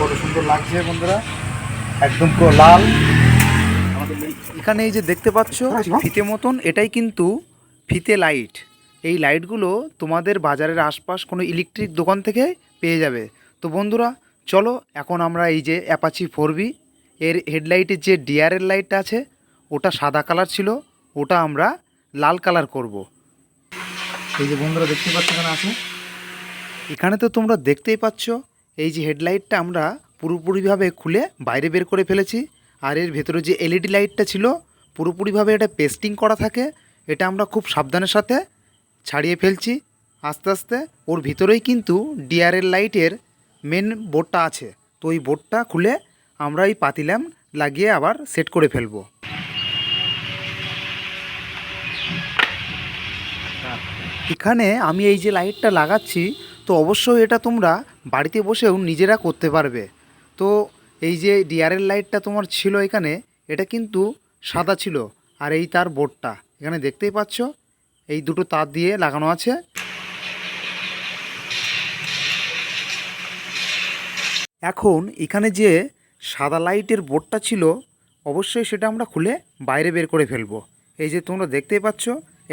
কত সুন্দর লাগছে বন্ধুরা। একদম পুরো লাল। এখানে এই যে দেখতে পাচ্ছ, ফিতে মতন, এটাই কিন্তু ফিতে লাইট। এই লাইটগুলো তোমাদের বাজারের আশপাশ কোনো ইলেকট্রিক দোকান থেকে পেয়ে যাবে। তো বন্ধুরা, চলো, এখন আমরা এই যে অ্যাপাচি ফোর এর হেডলাইটের যে ডিআরএল লাইটটা আছে, ওটা সাদা কালার ছিল, ওটা আমরা লাল কালার করব। এই যে বন্ধুরা, দেখতে পাচ্ছ এখানে আছে। এখানে তো তোমরা দেখতেই পাচ্ছ এই যে হেডলাইটটা আমরা পুরোপুরিভাবে খুলে বাইরে বের করে ফেলেছি, আর এর ভেতরে যে এলইডি লাইটটা ছিল, পুরোপুরিভাবে এটা পেস্টিং করা থাকে, এটা আমরা খুব সাবধানের সাথে ছাড়িয়ে ফেলছি। আস্তে আস্তে ওর ভিতরেই কিন্তু ডিআরএল লাইটের মেন বোর্ডটা আছে। তো ওই বোর্ডটা খুলে আমরা এই পাতিল্যাম লাগিয়ে আবার সেট করে ফেলব। এখানে আমি এই যে লাইটটা লাগাচ্ছি তো অবশ্যই এটা তোমরা বাড়িতে বসেও নিজেরা করতে পারবে। তো এই যে ডিআরএল লাইটটা তোমার ছিল এখানে, এটা কিন্তু সাদা ছিল আর এই তার বোর্ডটা এখানে দেখতেই পাচ্ছ, এই দুটো তার দিয়ে লাগানো আছে। এখন এখানে যে সাদা লাইটের বোর্ডটা ছিল, অবশ্যই সেটা আমরা খুলে বাইরে বের করে ফেলব। এই যে তোমরা দেখতেই পাচ্ছ,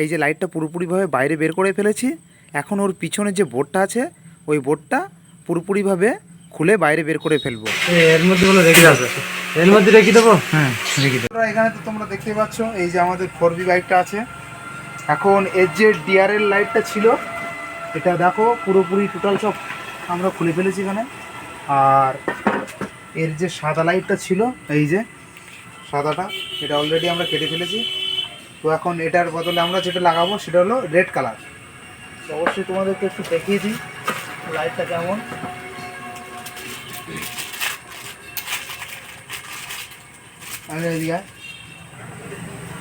এই যে লাইটটা পুরোপুরিভাবে বাইরে বের করে ফেলেছি। এখন ওর পিছনে যে বোর্ডটা আছে ওই বোর্ডটা পুরোপুরিভাবে খুলে বাইরে বের করে ফেলব। এর মধ্যে বলে রেখে যাবে এর মধ্যে রেখে দেবো? হ্যাঁ রেখে দেবো। এখানে তো তোমরা দেখতেই পাচ্ছ এই যে আমাদের ফোর বি বাইকটা আছে। এখন এর যে ডিআরএল লাইটটা ছিল এটা দেখো পুরোপুরি টোটাল সব আমরা খুলে ফেলেছি এখানে। আর এর যে সাদা লাইটটা ছিল এই যে সাদাটা এটা অলরেডি আমরা কেটে ফেলেছি। তো এখন এটার বদলে আমরা যেটা লাগাবো সেটা হলো রেড কালার তো অবশ্যই তোমাদেরকে একটু দেখিয়ে দিই লাইটটা কেমন।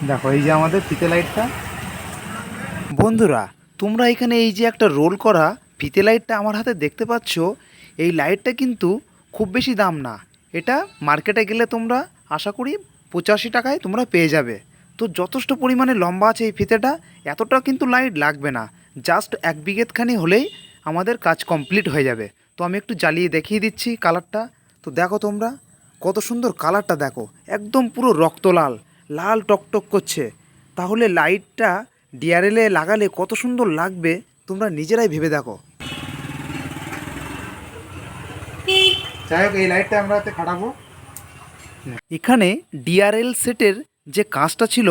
দেখো, এই যে আমাদের ফিতে লাইটটা। বন্ধুরা, তোমরা এখানে এই যে একটা রোল করা ফিতে লাইটটা আমার হাতে দেখতে পাচ্ছ, এই লাইটটা কিন্তু খুব বেশি দাম না। এটা মার্কেটে গেলে তোমরা আশা করি পঁচাশি টাকায় তোমরা পেয়ে যাবে। তো যথেষ্ট পরিমাণে লম্বা আছে এই ফিতেটা, এতটা কিন্তু লাইট লাগবে না। জাস্ট এক বিঘেতখানি হলেই আমাদের কাজ কমপ্লিট হয়ে যাবে। তো আমি একটু জ্বালিয়ে দেখিয়ে দিচ্ছি কালারটা। তো দেখো তোমরা, কত সুন্দর কালারটা দেখো। একদম পুরো রক্ত লাল লাল টকটক করছে। তাহলে লাইটটা ডিআরএলে লাগালে কত সুন্দর লাগবে, তোমরা নিজেরাই ভেবে দেখো। যাই হোক, এই লাইটটা আমরা হাতে খাটাবো এখানে ডিআরএল সেটের যে কাজটা ছিল,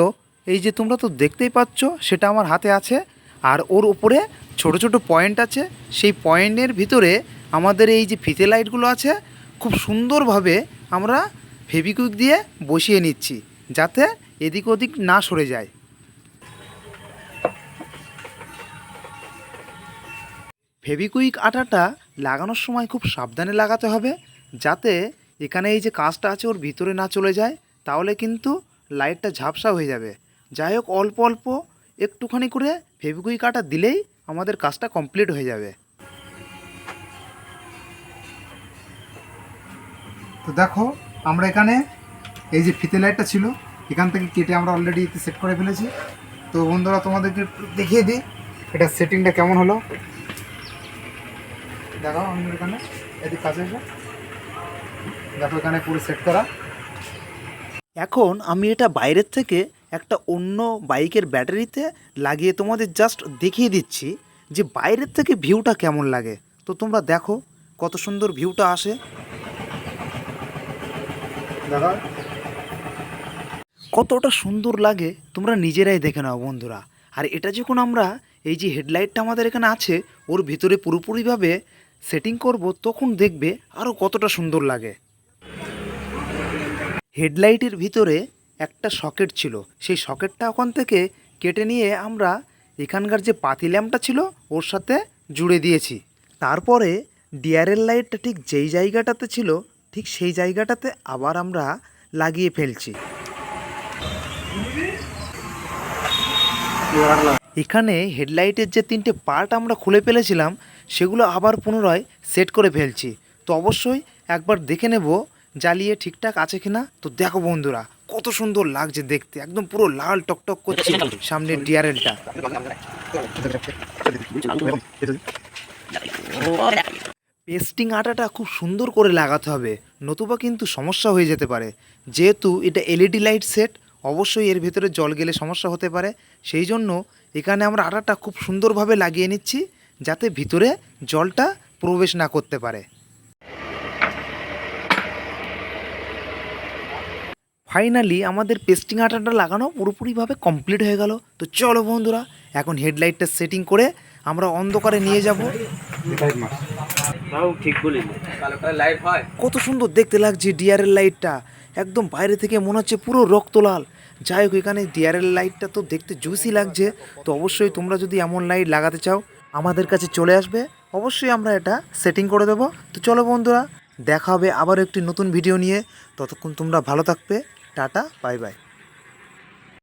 এই যে তোমরা তো দেখতেই পাচ্ছ, সেটা আমার হাতে আছে। আর ওর উপরে ছোট ছোট পয়েন্ট আছে। সেই পয়েন্টের ভিতরে আমাদের এই যে ফিতে লাইটগুলো আছে, খুব সুন্দরভাবে আমরা ফেবিকুইক দিয়ে বসিয়ে নিচ্ছি যাতে এদিক ওদিক না সরে যায়। ফেবিকুইক আটাটা লাগানোর সময় খুব সাবধানে লাগাতে হবে যাতে এখানে এই যে কাজটা আছে ওর ভিতরে না চলে যায়, তাহলে কিন্তু লাইটটা ঝাপসা হয়ে যাবে। যাই হোক, অল্প অল্প একটুখানি করে ফেবিকুইক আটা দিলেই আমাদের কাজটা কমপ্লিট হয়ে যাবে। তো দেখো আমরা এখানে এই যে ফিতে লাইটটা ছিল এখান থেকে কেটে আমরা অলরেডি সেট করে ফেলেছি। তো বন্ধুরা তোমাদেরকে দেখিয়ে দিই এটা সেটিংটা কেমন হলো। দেখো আমাদের এখানে এদিক কাছে এসে। দেখো এখানে পুরো সেট করা। এখন আমি এটা বাইরের থেকে একটা অন্য বাইকের ব্যাটারিতে লাগিয়ে তোমাদের জাস্ট দেখিয়ে দিচ্ছি যে বাইরের থেকে ভিউটা কেমন লাগে। তো তোমরা দেখো কত সুন্দর ভিউটা আসে। কতটা সুন্দর লাগে, তোমরা নিজেরাই দেখে নাও বন্ধুরা। আর এটা যখন আমরা এই যে হেডলাইটটা আমাদের এখানে আছে, ওর ভিতরে পুরোপুরিভাবে সেটিং করব, তখন দেখবে আরও কতটা সুন্দর লাগে। হেডলাইটের ভিতরে একটা সকেট ছিল। সেই সকেটটা ওখান থেকে কেটে নিয়ে আমরা এখানকার যে পাতি ল্যাম্পটা ছিল, ওর সাথে জুড়ে দিয়েছি। তারপরে ডিআরএল লাইটটা ঠিক যেই জায়গাটাতে ছিল, ঠিক সেই জায়গাটাতে আবার আমরা লাগিয়ে ফেলছি। এখানে হেডলাইটের যে তিনটে পার্ট আমরা খুলে ফেলেছিলাম, সেগুলো আবার পুনরায় সেট করে ফেলছি। তো অবশ্যই একবার দেখে নেব, জ্বালিয়ে ঠিকঠাক আছে কিনা। তো দেখো বন্ধুরা কত সুন্দর লাগছে দেখতে। একদম পুরো লাল টকটক করছে সামনের ডিআরএলটা পেস্টিং আটাটা খুব সুন্দর করে লাগাতে হবে, নতুবা কিন্তু সমস্যা হয়ে যেতে পারে। যেহেতু এটা এলইডি লাইট সেট অবশ্যই এর ভেতরে জল গেলে সমস্যা হতে পারে। সেই জন্য এখানে আমরা আটাটা খুব সুন্দরভাবে লাগিয়ে নিচ্ছি, যাতে ভিতরে জলটা প্রবেশ না করতে পারে। ফাইনালি আমাদের পেস্টিং আটাটা লাগানো পুরোপুরিভাবে কমপ্লিট হয়ে গেল। তো চলো বন্ধুরা এখন হেডলাইটটা সেটিং করে আমরা অন্ধকারে নিয়ে যাব। হয়। কত সুন্দর দেখতে লাগছে ডিআরএল লাইটটা একদম বাইরে থেকে মনে হচ্ছে পুরো রক্তলাল যাই হোক এখানে ডিআরএল লাইটটা তো দেখতে জুসি লাগছে। তো অবশ্যই তোমরা যদি এমন লাইট লাগাতে চাও আমাদের কাছে চলে আসবে। অবশ্যই আমরা এটা সেটিং করে দেবো। তো চলো বন্ধুরা দেখা হবে আবার একটি নতুন ভিডিও নিয়ে। ততক্ষণ তোমরা ভালো থাকবে। Tata bye bye.